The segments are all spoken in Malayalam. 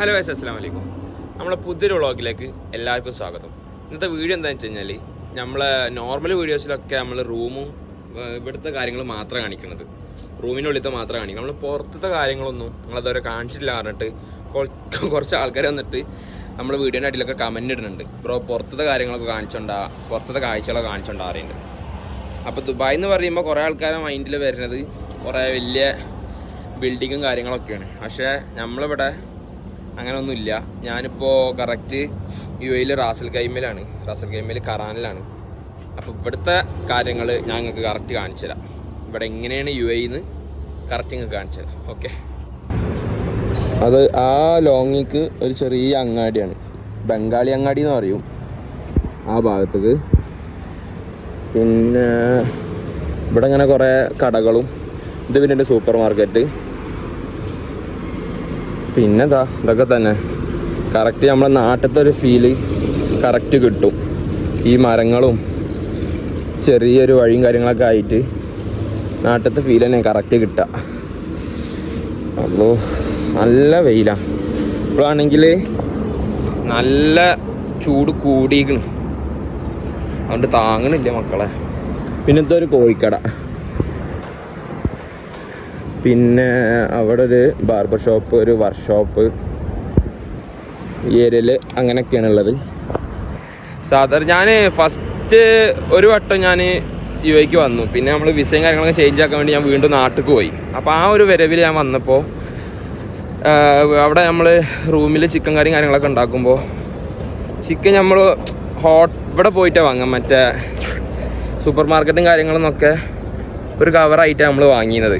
ഹലോ വൈസ് അസ്സാം വലൈക്കും നമ്മളെ പുതിയൊരു വ്ളോഗിലേക്ക് എല്ലാവർക്കും സ്വാഗതം. ഇന്നത്തെ വീഡിയോ എന്താണെന്ന് വെച്ച് കഴിഞ്ഞാൽ നമ്മളെ നോർമൽ വീഡിയോസിലൊക്കെ നമ്മൾ റൂമും ഇവിടുത്തെ കാര്യങ്ങൾ മാത്രമേ കാണിക്കുന്നത്. റൂമിന്റെ ഉള്ളിലത്തെ മാത്രം കാണിക്കും നമ്മൾ പുറത്തത്തെ കാര്യങ്ങളൊന്നും നമ്മളതുവരെ കാണിച്ചിട്ടില്ല പറഞ്ഞിട്ട് കുറച്ച് കുറച്ച് ആൾക്കാർ വന്നിട്ട് നമ്മൾ വീഡിയോന്റെ അടിയിലൊക്കെ കമന്റ് ഇടുന്നുണ്ട്. ബ്രോ പുറത്തത്തെ കാര്യങ്ങളൊക്കെ കാണിച്ചോണ്ടാ? പുറത്തത്തെ കാഴ്ചകളൊക്കെ കാണിച്ചോണ്ടാ? അറിയുന്നുണ്ട് അപ്പോൾ ദുബായ് എന്ന് പറയുമ്പോൾ കുറേ ആൾക്കാരെ മൈൻഡിൽ വരുന്നത് കുറേ വലിയ ബിൽഡിങ്ങും കാര്യങ്ങളൊക്കെയാണ്. പക്ഷേ നമ്മളിവിടെ അങ്ങനെയൊന്നുമില്ല ഞാനിപ്പോൾ കറക്റ്റ് യു എയിൽ റാസൽ കൈമയിലാണ് റാസൽ കൈമയിൽ കറാനിലാണ്. അപ്പോൾ ഇവിടുത്തെ കാര്യങ്ങൾ ഞാൻ നിങ്ങൾക്ക് കറക്റ്റ് കാണിച്ചു തരാം. ഇവിടെ എങ്ങനെയാണ് യു എന്ന് കറക്റ്റ് നിങ്ങൾക്ക് കാണിച്ചു തരാം. ഓക്കെ അത് ആ ലോങ്ങിക്ക് ഒരു ചെറിയ അങ്ങാടിയാണ്. ബംഗാളി അങ്ങാടി എന്ന് പറയും. ആ ഭാഗത്തേക്ക്. പിന്നെ ഇവിടെ ഇങ്ങനെ കുറേ കടകളും ഇത് പിന്നെ സൂപ്പർ മാർക്കറ്റ് പിന്നെ ഇതാ ഇതൊക്കെ തന്നെ. കറക്റ്റ് നമ്മളെ നാട്ടിലത്തെ ഒരു ഫീൽ കറക്റ്റ് കിട്ടും. ഈ മരങ്ങളും ചെറിയൊരു വഴിയും കാര്യങ്ങളൊക്കെ ആയിട്ട് നാട്ടിലത്തെ ഫീൽ തന്നെ കറക്റ്റ് കിട്ടുക. അപ്പോൾ നല്ല വെയിലാണ് ഇപ്പോഴാണെങ്കിൽ നല്ല ചൂട് കൂടിയിരിക്കണം. അതുകൊണ്ട് താങ്ങണില്ല മക്കളെ. പിന്നെ ഇതൊരു കോഴിക്കട. പിന്നെ അവിടെ ഒരു ബാർബർ ഷോപ്പ് ഒരു വർക്ക്ഷോപ്പ് ഈ ഏരിയയിൽ അങ്ങനെയൊക്കെയാണ് ഉള്ളത് സാധാരണ ഞാൻ ഫസ്റ്റ് ഒരു വട്ടം ഞാൻ യു എക്ക് വന്നു. പിന്നെ നമ്മൾ വിസയും കാര്യങ്ങളൊക്കെ ചേഞ്ച് ആക്കാൻ വേണ്ടി ഞാൻ വീണ്ടും നാട്ടിലേക്ക് പോയി. അപ്പോൾ ആ ഒരു വരവിൽ ഞാൻ വന്നപ്പോൾ അവിടെ നമ്മൾ റൂമിൽ ചിക്കൻ കറിയും കാര്യങ്ങളൊക്കെ ഉണ്ടാക്കുമ്പോൾ ചിക്കൻ നമ്മൾ ഹോട്ട് ഇവിടെ പോയിട്ടാണ് വാങ്ങാം മറ്റേ സൂപ്പർ മാർക്കറ്റും കാര്യങ്ങളെന്നൊക്കെ ഒരു കവറായിട്ടാണ് നമ്മൾ വാങ്ങിയത്.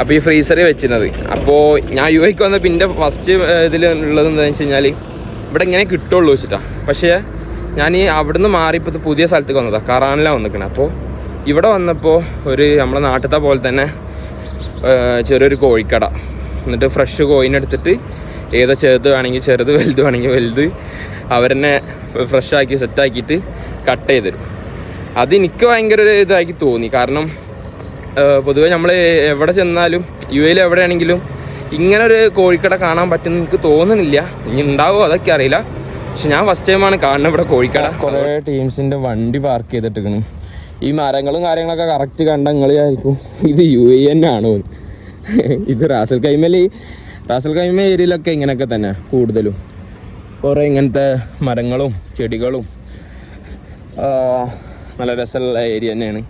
അപ്പോൾ ഈ ഫ്രീസറിൽ വെച്ചിരുന്നത്. അപ്പോൾ ഞാൻ യു എക്ക് വന്ന പിന്നെ ഫസ്റ്റ് ഇതിൽ ഉള്ളത് എന്താണെന്ന് വെച്ച് കഴിഞ്ഞാൽ ഇവിടെ ഇങ്ങനെ കിട്ടുള്ളൂ വെച്ചിട്ടാ. പക്ഷേ ഞാൻ ഈ അവിടുന്ന് മാറി ഇപ്പോൾ പുതിയ സ്ഥലത്തേക്ക് വന്നതാണ് കറാനിലാണ് വന്നിരിക്കണേ അപ്പോൾ ഇവിടെ വന്നപ്പോൾ ഒരു നമ്മളെ നാട്ടിലത്തെ പോലെ തന്നെ ചെറിയൊരു കോഴിക്കട. എന്നിട്ട് ഫ്രഷ് കോയിനെ എടുത്തിട്ട് ഏതോ ചെറുത് വേണമെങ്കിൽ ചെറുത് വലുത് വേണമെങ്കിൽ വലുത് അവരെന്നെ ഫ്രഷ് ആക്കി സെറ്റാക്കിയിട്ട് കട്ട് ചെയ്തു തരും. അത് എനിക്ക് ഭയങ്കര ഒരു ഇതാക്കി തോന്നി. കാരണം പൊതുവെ നമ്മൾ എവിടെ ചെന്നാലും യു എയിൽ എവിടെയാണെങ്കിലും ഇങ്ങനെ ഒരു കോഴിക്കട കാണാൻ പറ്റുന്ന എനിക്ക് തോന്നുന്നില്ല. ഇനി ഉണ്ടാവോ അതൊക്കെ അറിയില്ല. പക്ഷെ ഞാൻ ഫസ്റ്റ് ടൈമാണ് കാണുന്നത് ഇവിടെ കോഴിക്കട. കുറേ ടീംസിന്റെ വണ്ടി പാർക്ക് ചെയ്തിട്ടിരിക്കണ്. ഈ മരങ്ങളും കാര്യങ്ങളൊക്കെ കറക്റ്റ് കണ്ട നിങ്ങളായിരിക്കും ഇത് യു എ തന്നെ ആണോ ഇത് റാസൽ കൈമൽ റാസൽ കൈമ ഏരിയയിലൊക്കെ ഇങ്ങനെയൊക്കെ തന്നെ കൂടുതലും. കുറേ ഇങ്ങനത്തെ മരങ്ങളും ചെടികളും. നല്ല രസമുള്ള ഏരിയ തന്നെയാണ്.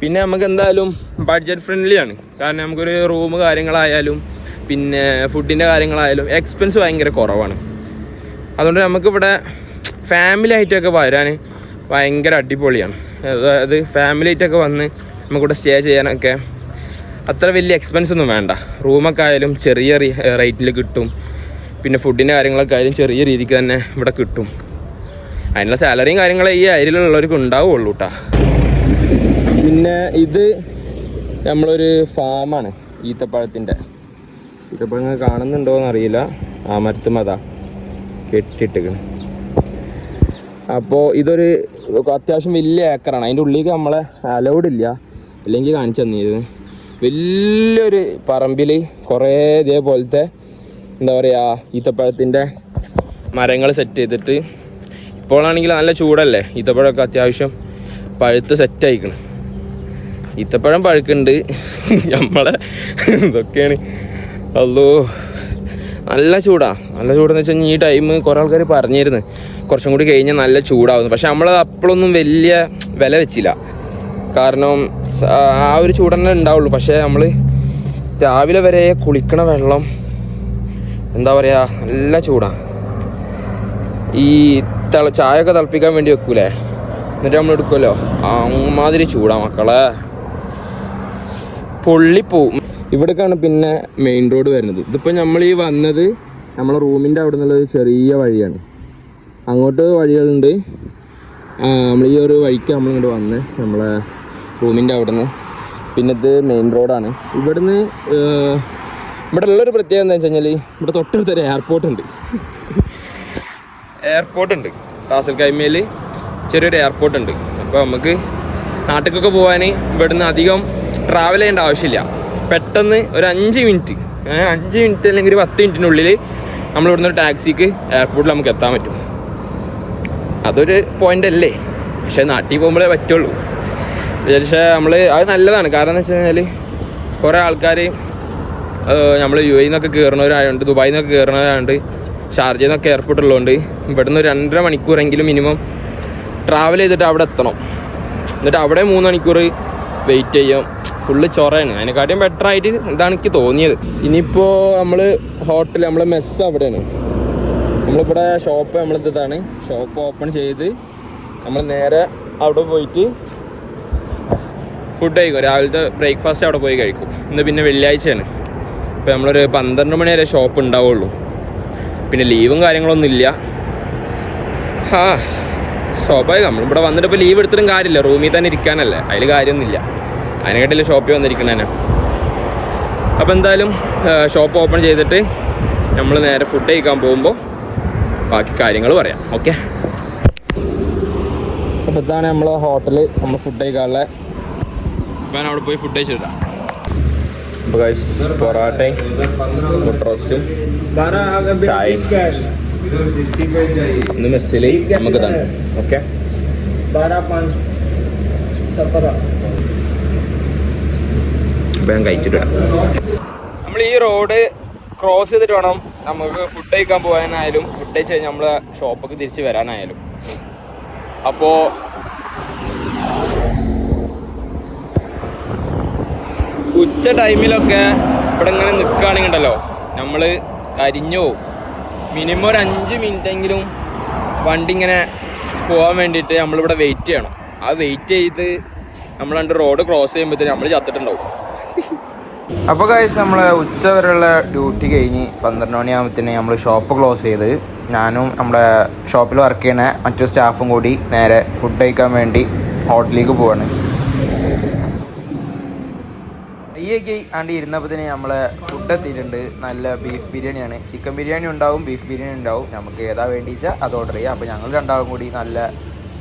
പിന്നെ നമുക്ക് എന്തായാലും ബഡ്ജറ്റ് ഫ്രണ്ട്ലി ആണ്. കാരണം നമുക്കൊരു റൂം കാര്യങ്ങളായാലും പിന്നെ ഫുഡിന്റെ കാര്യങ്ങളായാലും എക്സ്പെൻസ് ഭയങ്കര കുറവാണ്. അതുകൊണ്ട് നമുക്കിവിടെ ഫാമിലി ആയിട്ടൊക്കെ വരാൻ ഭയങ്കര അടിപൊളിയാണ്. അതായത് ഫാമിലി ആയിട്ടൊക്കെ വന്ന് നമുക്കിവിടെ സ്റ്റേ ചെയ്യാനൊക്കെ അത്ര വലിയ എക്സ്പെൻസ് ഒന്നും വേണ്ട. റൂമൊക്കെ ആയാലും ചെറിയ റേറ്റിൽ കിട്ടും. പിന്നെ ഫുഡിന്റെ കാര്യങ്ങളൊക്കെ ആയാലും ചെറിയ രീതിക്ക് തന്നെ ഇവിടെ കിട്ടും. അതിനുള്ള സാലറിയും കാര്യങ്ങളും ഈ അരിയിലുള്ളവർക്ക് ഉണ്ടാവുള്ളൂ കേട്ടോ പിന്നെ ഇത് നമ്മളൊരു ഫാമാണ് ഈത്തപ്പഴത്തിന്റെ. ഈത്തപ്പഴങ്ങൾ കാണുന്നുണ്ടോ എന്നറിയില്ല. ആ മരത്തുമതാ കെട്ടിട്ടിക്കണ് അപ്പോൾ ഇതൊരു അത്യാവശ്യം വലിയ ഏക്കറാണ്. അതിന്റെ ഉള്ളിലേക്ക് നമ്മളെ അലൗഡ് ഇല്ല. അല്ലെങ്കിൽ കാണിച്ചു തന്നിരുന്നു. വലിയൊരു പറമ്പിൽ കുറേ ഇതേപോലത്തെ എന്താ പറയുക ഈത്തപ്പഴത്തിന്റെ മരങ്ങൾ സെറ്റ് ചെയ്തിട്ട് ഇപ്പോഴാണെങ്കിൽ നല്ല ചൂടല്ലേ? ഈത്തപ്പഴമൊക്കെ അത്യാവശ്യം പഴുത്ത് സെറ്റ് ആയിക്കണം. ഇത്തപ്പഴം പഴുക്കുണ്ട് നമ്മളെ ഇതൊക്കെയാണ്. അല്ലോ നല്ല ചൂടാ. നല്ല ചൂടെന്ന് വെച്ചാൽ ഈ ടൈം കുറേ ആൾക്കാർ പറഞ്ഞിരുന്നു. കുറച്ചും കൂടി കഴിഞ്ഞാൽ നല്ല ചൂടാവുന്നു. പക്ഷെ നമ്മളത് അപ്പോഴൊന്നും വലിയ വില വെച്ചില്ല. കാരണം ആ ഒരു ചൂട് തന്നെ ഉണ്ടാവുള്ളൂ. പക്ഷേ നമ്മൾ രാവിലെ വരെ കുളിക്കണ വെള്ളം എന്താ പറയുക നല്ല ചൂടാണ് ഈ തിള ചായ ഒക്കെ തിളപ്പിക്കാൻ വേണ്ടി വെക്കൂലേ? എന്നിട്ട് നമ്മൾ എടുക്കുമല്ലോ. അമ്മാതിരി ചൂടാ മക്കളെ. പൊള്ളിപ്പോവും ഇവിടേക്കാണ് പിന്നെ മെയിൻ റോഡ് വരുന്നത്. ഇതിപ്പോൾ നമ്മൾ ഈ വന്നത് നമ്മളെ റൂമിന്റെ അവിടെ നിന്നുള്ളത് ചെറിയ വഴിയാണ്. അങ്ങോട്ട് വഴികളുണ്ട്. നമ്മൾ ഈ ഒരു വഴിക്ക് നമ്മൾ ഇങ്ങോട്ട് വന്ന് നമ്മളെ റൂമിന്റെ അവിടെ നിന്ന് പിന്നെ ഇത് മെയിൻ റോഡാണ് ഇവിടുന്ന് ഇവിടെ ഉള്ളൊരു പ്രത്യേകത എന്താ വെച്ച് കഴിഞ്ഞാൽ ഇവിടെ തൊട്ടടുത്തൊരു എയർപോർട്ടുണ്ട് എയർപോർട്ടുണ്ട് റാസൽ കൈമയിൽ ചെറിയൊരു എയർപോർട്ട് ഉണ്ട്. അപ്പോൾ നമുക്ക് നാട്ടിലേക്കൊക്കെ പോകാൻ ഇവിടുന്ന് അധികം ട്രാവൽ ചെയ്യേണ്ട ആവശ്യമില്ല. പെട്ടെന്ന് ഒരു അഞ്ച് മിനിറ്റ് അഞ്ച് മിനിറ്റ് അല്ലെങ്കിൽ ഒരു പത്ത് മിനിറ്റിനുള്ളിൽ നമ്മൾ ഇവിടുന്ന് ഒരു ടാക്സിക്ക് എയർപോർട്ടിൽ നമുക്ക് എത്താൻ പറ്റും. അതൊരു പോയിന്റ് അല്ലേ? പക്ഷെ നാട്ടിൽ പോകുമ്പോഴേ പറ്റുള്ളൂ. പക്ഷേ നമ്മൾ അത് നല്ലതാണ്. കാരണം എന്ന് വെച്ച് കഴിഞ്ഞാൽ കുറേ ആൾക്കാർ നമ്മൾ യു എയിൽ നിന്നൊക്കെ കയറുന്നവരായതുകൊണ്ട് ദുബായിൽ നിന്നൊക്കെ കയറുന്നവരായതുകൊണ്ട് ഷാർജയിൽ നിന്നൊക്കെ എയർപോർട്ട് ഉള്ളതുകൊണ്ട് ഇവിടുന്ന് ഒരു രണ്ടര മണിക്കൂറെങ്കിലും മിനിമം ട്രാവൽ ചെയ്തിട്ട് അവിടെ എത്തണം. എന്നിട്ട് അവിടെ മൂന്ന് മണിക്കൂർ വെയിറ്റ് ചെയ്യും. ഫുള്ള് ചൊറയാണ്. അതിനെക്കാട്ടിയും ബെറ്റർ ആയിട്ട് ഇതാണ് എനിക്ക് തോന്നിയത്. ഇനിയിപ്പോൾ നമ്മൾ ഹോട്ടൽ നമ്മളെ മെസ്സ് അവിടെയാണ്. നമ്മളിവിടെ ഷോപ്പ് നമ്മളിത് ഇതാണ്. ഷോപ്പ് ഓപ്പൺ ചെയ്ത് നമ്മൾ നേരെ അവിടെ പോയിട്ട് ഫുഡ് കഴിക്കും. രാവിലത്തെ ബ്രേക്ക്ഫാസ്റ്റ് അവിടെ പോയി കഴിക്കും. ഇന്ന് പിന്നെ വെള്ളിയാഴ്ചയാണ്. ഇപ്പോൾ നമ്മളൊരു പന്ത്രണ്ട് മണി വരെ ഷോപ്പ് ഉണ്ടാവുള്ളൂ. പിന്നെ ലീവും കാര്യങ്ങളൊന്നും ഇല്ല. ആ സ്വാഭാവികം. നമ്മളിവിടെ വന്നിട്ട് ഇപ്പോൾ ലീവ് എടുത്തിട്ടും കാര്യമില്ല. റൂമിൽ തന്നെ ഇരിക്കാനല്ലേ. അതിൽ കാര്യമൊന്നുമില്ല. അതിനെക്കാട്ടില്ല ഷോപ്പിൽ വന്നിരിക്കണേനെ അപ്പോൾ എന്തായാലും ഷോപ്പ് ഓപ്പൺ ചെയ്തിട്ട് നമ്മൾ നേരെ ഫുഡ് കഴിക്കാൻ പോകുമ്പോൾ ബാക്കി കാര്യങ്ങൾ പറയാം. ഓക്കെ അപ്പോൾ ഇതാണ് നമ്മൾ ഹോട്ടൽ നമ്മൾ ഫുഡ് കഴിക്കാനുള്ള ഞാൻ അവിടെ പോയി ഫുഡ് കഴിച്ചിട്ടാ. അപ്പോൾ ഗൈസ് പൊറാട്ടയും മുട്ട റോസ്റ്റും ചായയും. ഇന്ന് മെസ്സിൽ ഓക്കെ. അപ്പോൾ ഞാൻ കഴിച്ചിട്ട് നമ്മൾ ഈ റോഡ് ക്രോസ് ചെയ്തിട്ട് വേണം നമുക്ക് ഫുഡ് കഴിക്കാൻ പോകാനായാലും ഫുഡ് കഴിച്ച് കഴിഞ്ഞാൽ നമ്മളെ ഷോപ്പൊക്കെ തിരിച്ച് വരാനായാലും. അപ്പോ ഉച്ച ടൈമിലൊക്കെ ഇവിടെ ഇങ്ങനെ നിൽക്കുകയാണെങ്കിൽ ഉണ്ടല്ലോ നമ്മൾ കരിഞ്ഞോ മിനിമം ഒരു അഞ്ച് മിനിറ്റ് എങ്കിലും വണ്ടി ഇങ്ങനെ പോകാൻ വേണ്ടിയിട്ട് നമ്മളിവിടെ വെയിറ്റ് ചെയ്യണം. ആ വെയിറ്റ് ചെയ്ത് നമ്മൾ രണ്ട് റോഡ് ക്രോസ് ചെയ്യുമ്പോഴത്തേക്കും നമ്മൾ ചത്തിട്ടുണ്ടാവും. അപ്പോൾ കാഴ്ച നമ്മൾ ഉച്ച വരെയുള്ള ഡ്യൂട്ടി കഴിഞ്ഞ് പന്ത്രണ്ട് മണിയാകുമ്പോഴത്തേന് നമ്മൾ ഷോപ്പ് ക്ലോസ് ചെയ്ത് ഞാനും നമ്മുടെ ഷോപ്പിൽ വർക്ക് ചെയ്യുന്ന മറ്റു സ്റ്റാഫും കൂടി നേരെ ഫുഡ് കഴിക്കാൻ വേണ്ടി ഹോട്ടലിലേക്ക് പോവാണ്. ഈയൊക്കെ ആണ്ട് ഇരുന്നപ്പോഴത്തേന് നമ്മളെ ഫുഡ് എത്തിയിട്ടുണ്ട്. നല്ല ബീഫ് ബിരിയാണിയാണ്. ചിക്കൻ ബിരിയാണി ഉണ്ടാവും ബീഫ് ബിരിയാണി ഉണ്ടാവും. നമുക്ക് ഏതാ വേണ്ടിച്ചാൽ അത് ഓർഡർ ചെയ്യാം. അപ്പോൾ ഞങ്ങൾ രണ്ടാളും കൂടി നല്ല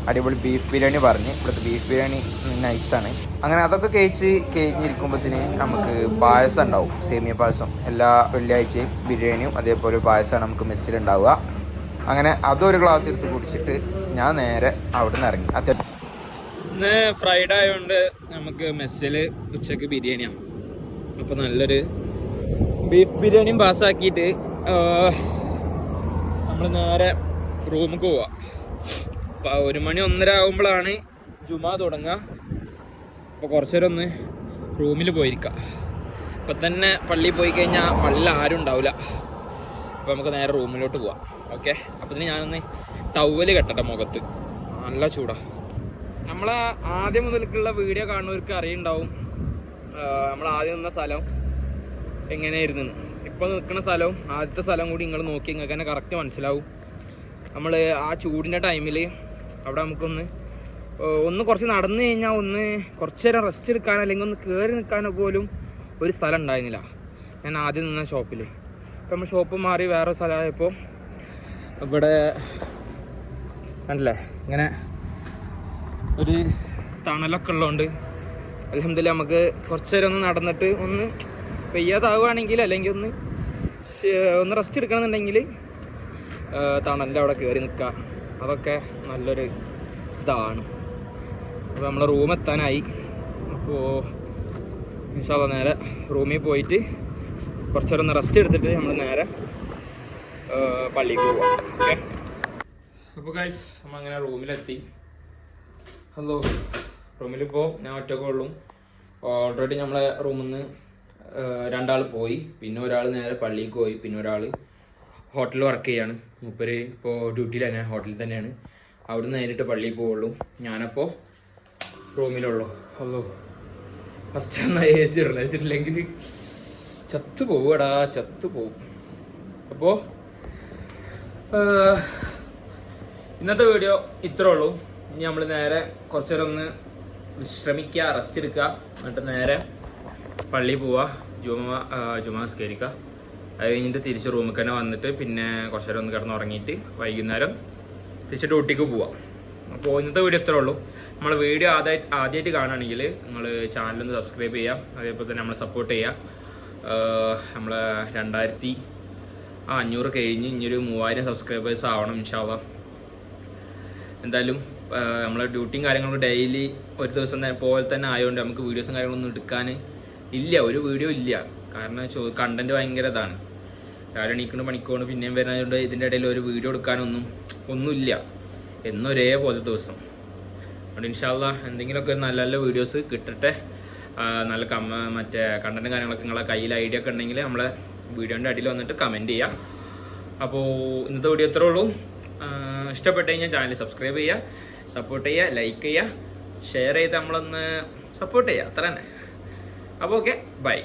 അടിപൊളി ബീഫ് ബിരിയാണി പറഞ്ഞ്. ഇവിടുത്തെ ബീഫ് ബിരിയാണി നൈസാണ് അങ്ങനെ അതൊക്കെ കഴിച്ച് കഴിഞ്ഞിരിക്കുമ്പോഴത്തേന് നമുക്ക് പായസം ഉണ്ടാവും. സേമിയ പായസം. എല്ലാ വെള്ളിയാഴ്ചയും ബിരിയാണിയും അതേപോലെ പായസമാണ് നമുക്ക് മെസ്സിലുണ്ടാവുക അങ്ങനെ അതൊരു ഗ്ലാസ് എടുത്ത് കുടിച്ചിട്ട് ഞാൻ നേരെ അവിടെ നിന്ന് ഇറങ്ങി. അത്യാവശ്യം ഇന്ന് ഫ്രൈഡേ ആയതുകൊണ്ട് നമുക്ക് മെസ്സിൽ ഉച്ചയ്ക്ക് ബിരിയാണിയാണ്. അപ്പോൾ നല്ലൊരു ബീഫ് ബിരിയാണിയും പാസ്സാക്കിയിട്ട് നമ്മൾ നേരെ റൂമിൽ പോവാം. അപ്പോൾ ഒരു മണി ഒന്നര ആകുമ്പോഴാണ് ജുമാ തുടങ്ങുക അപ്പോൾ കുറച്ച് നേരം ഒന്ന് റൂമിൽ പോയിരിക്കാം. ഇപ്പം തന്നെ പള്ളിയിൽ പോയി കഴിഞ്ഞാൽ പള്ളിയിൽ ആരും ഉണ്ടാവില്ല അപ്പോൾ നമുക്ക് നേരെ റൂമിലോട്ട് പോവാം. ഓക്കെ? അപ്പോൾ ഞാനൊന്ന് ടവൽ കെട്ടട്ടെ മുഖത്ത്. നല്ല ചൂടാ. നമ്മളെ ആദ്യം മുതൽക്കുള്ള വീഡിയോ കാണുന്നവർക്ക് അറിയുണ്ടാവും. നമ്മൾ ആദ്യം നിന്ന സ്ഥലം എങ്ങനെയായിരുന്നു? ഇപ്പൊ നിൽക്കുന്ന സ്ഥലവും ആദ്യത്തെ സ്ഥലം കൂടി നിങ്ങൾ നോക്കി നിങ്ങൾക്ക് തന്നെ കറക്റ്റ് മനസ്സിലാവും. നമ്മൾ ആ ചൂടിന്റെ ടൈമിൽ അവിടെ നമുക്കൊന്ന് ഒന്ന് കുറച്ച് നടന്നു കഴിഞ്ഞാൽ ഒന്ന് കുറച്ച് നേരം റെസ്റ്റ് എടുക്കാനോ അല്ലെങ്കിൽ ഒന്ന് കയറി നിൽക്കാനോ പോലും ഒരു സ്ഥലം ഉണ്ടായിരുന്നില്ല. ഞാൻ ആദ്യം നിന്ന ഷോപ്പിൽ ഇപ്പം നമ്മൾ ഷോപ്പ് മാറി വേറെ സ്ഥലമായപ്പോൾ ഇവിടെ കണ്ടില്ലേ? ഇങ്ങനെ ഒരു തണലൊക്കെ ഉള്ളതുകൊണ്ട് അലഹമില്ല നമുക്ക് കുറച്ച് നേരം ഒന്ന് നടന്നിട്ട് ഒന്ന് പെയ്യാതാവുകയാണെങ്കിൽ അല്ലെങ്കിൽ ഒന്ന് ഒന്ന് റെസ്റ്റ് എടുക്കണമെന്നുണ്ടെങ്കിൽ തണലിന്റെ അവിടെ കയറി നിൽക്കുക. അതൊക്കെ നല്ലൊരു ഇതാണ്. അപ്പോൾ നമ്മൾ റൂം എത്താനായി. അപ്പോൾ ഇൻഷാല്ല നേരെ റൂമിൽ പോയിട്ട് കുറച്ച് നേരം ഒന്ന് റെസ്റ്റ് എടുത്തിട്ട് നമ്മൾ നേരെ പള്ളിക്ക് പോവാം. ഓക്കെ? അപ്പോൾ കാഴ്ച നമ്മൾ അങ്ങനെ റൂമിലെത്തി ഹലോ. റൂമിലിപ്പോൾ ഞാൻ ഒറ്റക്കേ ഉള്ളൂ. ഓൾറെഡി നമ്മളെ റൂമിൽ നിന്ന് രണ്ടാൾ പോയി. പിന്നെ ഒരാൾ നേരെ പള്ളിക്ക് പോയി. പിന്നെ ഒരാൾ ഹോട്ടലിൽ വർക്ക് ചെയ്യാണ്. മൂപ്പര് ഇപ്പോൾ ഡ്യൂട്ടിയിൽ തന്നെ ഹോട്ടലിൽ തന്നെയാണ്. അവിടുന്ന് നേരിട്ട് പള്ളിയിൽ പോവുള്ളൂ. ഞാനപ്പോൾ റൂമിലുള്ളൂ. ഹലോ. ഫസ്റ്റ് എന്നാൽ എ സി ഇട്ടില്ലെങ്കിൽ ചത്തു പോവുകടാ ചത്തു പോവും. അപ്പോൾ ഇന്നത്തെ വീഡിയോ ഇത്രേ ഉള്ളൂ. ഇനി നമ്മൾ നേരെ കുറച്ചേരൊന്ന് വിശ്രമിക്കുക റെസ്റ്റ് എടുക്കുക എന്നിട്ട് നേരെ പള്ളിയിൽ പോവുക ജുമ ജുമാസ് ജുമ സ്കരിക്കുക അത് കഴിഞ്ഞിട്ട് തിരിച്ച് റൂമിൽ തന്നെ വന്നിട്ട് പിന്നെ കുറച്ച് നേരം ഒന്ന് കിടന്ന് ഉറങ്ങിയിട്ട് വൈകുന്നേരം തിരിച്ച് ഡ്യൂട്ടിക്ക് പോവാം അപ്പോൾ ഇന്നത്തെ വീഡിയോ ഇത്രേ ഉള്ളൂ. നമ്മൾ വീഡിയോ ആദ്യ ആദ്യമായിട്ട് കാണുകയാണെങ്കിൽ നിങ്ങൾ ചാനലൊന്ന് സബ്സ്ക്രൈബ് ചെയ്യാം അതേപോലെ തന്നെ നമ്മളെ സപ്പോർട്ട് ചെയ്യുക. നമ്മളെ രണ്ടായിരത്തി ആ അഞ്ഞൂറ് കഴിഞ്ഞ് ഇനിയൊരു മൂവായിരം സബ്സ്ക്രൈബേഴ്സ് ആവണം ഇൻഷാല്ല എന്തായാലും നമ്മളെ ഡ്യൂട്ടിയും കാര്യങ്ങളൊക്കെ ഡെയിലി ഒരു ദിവസം പോലെ തന്നെ ആയതുകൊണ്ട് നമുക്ക് വീഡിയോസും കാര്യങ്ങളൊന്നും എടുക്കാൻ ഇല്ല. ഒരു വീഡിയോ ഇല്ല. കാരണം കണ്ടന്റ് ഭയങ്കര ഇതാണ്. രാവിലെ എണീക്കുന്ന പണിക്കോണ് പിന്നെയും വരുന്നതുകൊണ്ട് ഇതിന്റെ ഇടയിൽ ഒരു വീഡിയോ എടുക്കാനൊന്നും ഒന്നുമില്ല. എന്നും ഒരേപോലെ ദിവസം. അതുകൊണ്ട് ഇൻഷാല്ല എന്തെങ്കിലുമൊക്കെ നല്ല നല്ല വീഡിയോസ് കിട്ടട്ടെ. നല്ല കമ മറ്റേ കണ്ടന്റ് കാര്യങ്ങളൊക്കെ നിങ്ങളെ കയ്യിൽ ഐഡിയ ഒക്കെ ഉണ്ടെങ്കിൽ നമ്മളെ വീഡിയോന്റെ അടിയിൽ വന്നിട്ട് കമന്റ് ചെയ്യുക അപ്പോൾ ഇന്നത്തെ വീഡിയോ ഇത്രേ ഉള്ളൂ. ഇഷ്ടപ്പെട്ട് കഴിഞ്ഞാൽ ചാനൽ സബ്സ്ക്രൈബ് ചെയ്യുക സപ്പോർട്ട് ചെയ്യുക ലൈക്ക് ചെയ്യുക ഷെയർ ചെയ്ത് നമ്മളൊന്ന് സപ്പോർട്ട് ചെയ്യുക. അത്ര തന്നെ അപ്പോൾ ഓക്കെ ബൈ